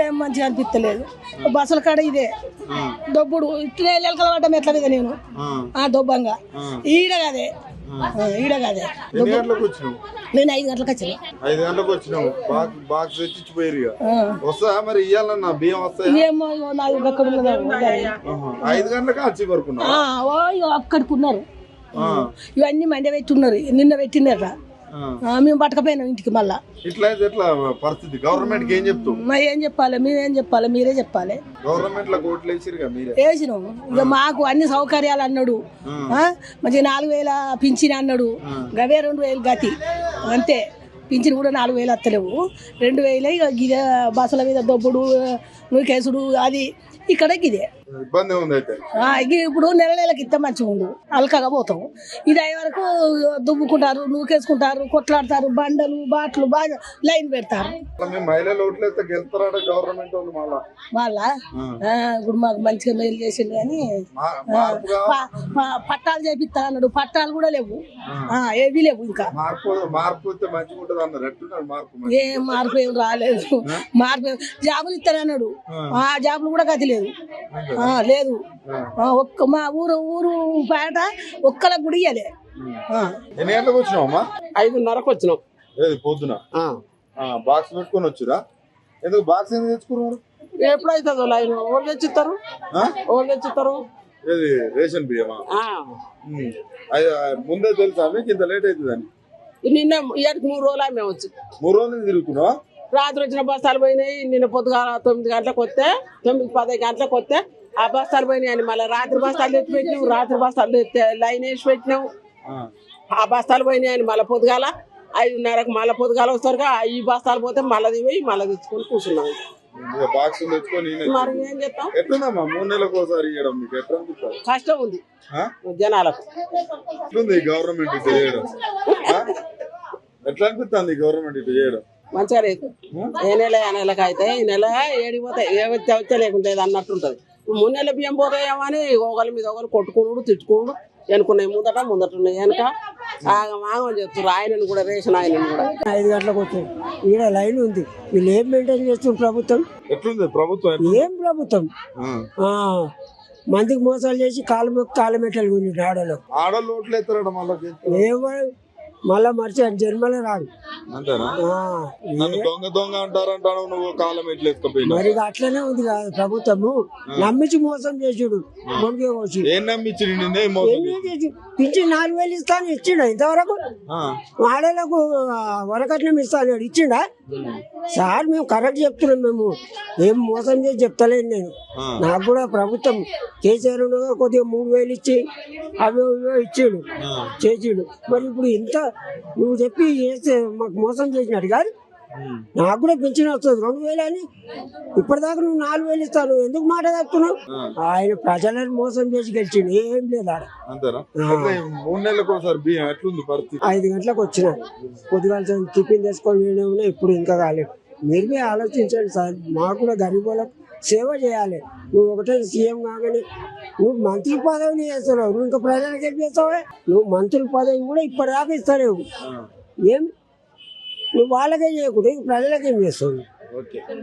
ఏం మంచిగా అనిపిస్తలేదు. బస్సుల కాడ ఇదే. దొబ్బుడు. ఇట్లే ఎలకల పడ్డం ఎట్లా మీద నేను? ఆ, దొబ్బంగా. ఈడ కాదే. ఈడ కాదే. నేను ఐదు గంటలకు వచ్చిన. ఐదు గంటలకు వచ్చినావు. బాక్స్ తెచ్చిపోయారు. వస్తా మరి? ఇయ్యాలన్నా? బియ్యం వస్తాయా? ఏమో నాకు. ఐదు గంటలకు వచ్చి అక్కడికి ఉన్నారు. ఇవన్నీ మండ పెట్టి ఉన్నారు నిన్న పెట్టిందట. మేము పట్టకపోయినాం ఇంటికి మళ్ళా. ఇట్లా పరిస్థితి? గవర్నమెంట్కి ఏం చెప్తావు? మరి ఏం చెప్పాలి? మేమేం చెప్పాలి? మీరే చెప్పాలి. గవర్నమెంట్లో కోట్లు వేసినాం. ఇక మాకు అన్ని సౌకర్యాలు అన్నాడు. ఆ, మంచిగా నాలుగు వేల పింఛన్ అన్నాడు. గవే రెండు వేలు గతి. అంతే. పింఛన్ కూడా నాలుగు వేలు వస్తలేవు రెండు వేలే ఇక గిదే బస్సుల మీద దొబ్బుడు నూకేసుడు అది ఇక్కడ గిదే ఇబ్బంది ఉంది అయితే. ఇప్పుడు నెల నెలకి ఇస్తే మంచిగా ఉండు. అలకగా పోతాం ఇది అయ్యే వరకు దువ్వుకుంటారు నూకేసుకుంటారు కొట్లాడతారు బండలు బాట్లు బాగా లైన్ పెడతారు. మహిళలు గెలుస్తారట గవర్నమెంట్ వాళ్ళు మళ్ళా. వాళ్ళ ఇప్పుడు మాకు మంచిగా మేలు చేసిండు కానీ పట్టాలు చేపిస్తా అన్నాడు. పట్టాలు కూడా లేవు. ఆ, ఏవి లేవు ఇంకా. మార్పు మార్పు మంచిగా అన్నారు? ఏం మార్పు ఏం రాలేదు. మార్పు ఏం- జాబులు ఇస్తానన్నాడు. ఆ. జాబులు కూడా గతి లేదు ఆ, లేదు. ఆ, ఒక్క మా ఊరు ఊరు పేట ఒక్కలకు కూడా ఇయ్యలే ఆ. ఎన్ని గంటలకు వచ్చినావు అమ్మా? ఐదున్నరకు వచ్చినాం. ఏది పొద్దున. ఆ. బాక్స్ పెట్టుకొని వచ్చిరా? ఎందుకు బాక్స్ ఎందుకు తెచ్చుకున్నారు ఎప్పుడైతుందో లైన్? ఎవరు తెచ్చిస్తారు? ఆ? ఎవరు తెచ్చిస్తారు? ఏది రేషన్ బియ్యమా? ముందే తెలుసా మీకు? ఇంత లేట్ అవుతుందని. నిన్న ఇయర్కి మూడు రోజులు మేము వచ్చి. మూడు రోజులు తిరుగుతున్నావా? రాత్రి వచ్చిన బస్తాలు పోయినాయి. నిన్న పొద్దుగాల తొమ్మిది గంటలకు వస్తే తొమ్మిది పది గంటలకు వస్తే ఆ బస్తాలు పోయినాయి అని మళ్ళీ రాత్రి బస్తాలు ఎత్తి పెట్టినావు రాత్రి బస్తాలు లైన్ వేసి పెట్టినావు. ఆ. బస్తాలు పోయినాయి అని మళ్ళీ పొద్దుగాల ఐదున్నరకు మళ్ళీ పొద్దుగాల వస్తారు ఈ బస్తాలు పోతే మళ్ళీ పోయి మళ్ళీ తెచ్చుకొని కూర్చున్నాం. బాక్స్ మరి ఏం చేస్తాం? ఎట్లుందమ్మా? మూడు నెలలకు ఒకసారి ఇవ్వడం మీకు ఎట్లా అనిపిస్తుంది కష్టం ఉంది? జనాలకు. ఎట్లుంది ఈ గవర్నమెంట్ ఇటు చేయడం? ఆ? ఎట్లా అనిపిస్తుంది ఈ గవర్నమెంట్ ఇటు చేయడం? మంచిగా లేదు. ఏ నెల ఏ నెలకు అయితే ఈ నెల ఏడిపోతాయి ఏ వచ్చే వచ్చే లేకుంటే అన్నట్టు ఉంటుంది. మూడు నెలల బియ్యం పోతాయేమో అని ఒకరి మీద ఒకరు కొట్టుకున్నాడు తిట్టుకున్నాడు వెనుకున్నాయి ముందట ముందట ఉన్నాయి. వెనక ఆగం ఆగం చెప్తారు ఆయనను కూడా రేషన్ ఆయనను కూడా. ఐదు గంటలకు వచ్చాయి. ఈడ లైన్ ఉంది. వీళ్ళు ఏం మెయింటైన్ చేస్తున్నారు ప్రభుత్వం? ఎట్లుంది ప్రభుత్వం? ఏం ప్రభుత్వం? మందికి మోసాలు చేసి కాలు మొక్కి కాలు మెట్టలు గుండి ఆడలో ఓట్లు ఎత్తారట మళ్ళీ మర్చి జన్మలో రాడు అంతేనా? ఆ, నన్ను దొంగ దొంగ అంటారంటాను నువ్వు కాలం ఎట్లా ఎత్తుకపోయినా మరి అట్లనే ఉంది కాదు ప్రభుత్వము. నమ్మించి మోసం చేసాడు వచ్చి ఏం పింఛన్ నాలుగు వేలు ఇస్తాను ఇచ్చిండా ఇంతవరకు. ఆడలకు వరకట్నం ఇస్తాను ఇచ్చిండా? సార్ మేము కరెక్ట్ చెప్తున్నాం మేము. ఏం మోసం చేసి చెప్తలేను నేను. నాకు కూడా ప్రభుత్వం కేసీఆర్ ఉండగా కొద్దిగా మూడు వేలు ఇచ్చి అవి ఇచ్చాడు. చేసాడు. మరి ఇప్పుడు ఇంత నువ్వు చెప్పి చేస్తే మాకు మోసం చేసినట్టు కాదు. నాకు కూడా పెన్షన్ వస్తుంది. రెండు వేలు అని. ఇప్పటిదాకా నువ్వు నాలుగు వేలు ఇస్తాను ఎందుకు మాట తప్పుతున్నావు? ఆయన ప్రజలను మోసం చేసి గెలిచిండు. ఏం లేదు ఆడ. ఐదు గంటలకు వచ్చిన. పొద్దుగాల టిఫిన్ చేసుకొని నేను ఉన్నా ఇప్పుడు ఇంకా కాలేదు. మీరు బి ఆలోచించండి సార్. మాకు కూడా గరీబులకు సేవ చేయాలి. నువ్వు ఒకటే సీఎం కాగానే నువ్వు మంత్రి పదవిని చేస్తున్నావు. నువ్వు ఇంకా ప్రజలకు ఏం చేస్తావా? నువ్వు మంత్రుల పదవి కూడా ఇప్పటిదాకా ఇస్తలేవు. ఏం నువ్వు వాళ్ళకే చేయకుండా ప్రజలకేం చేస్తుంది ఓకే.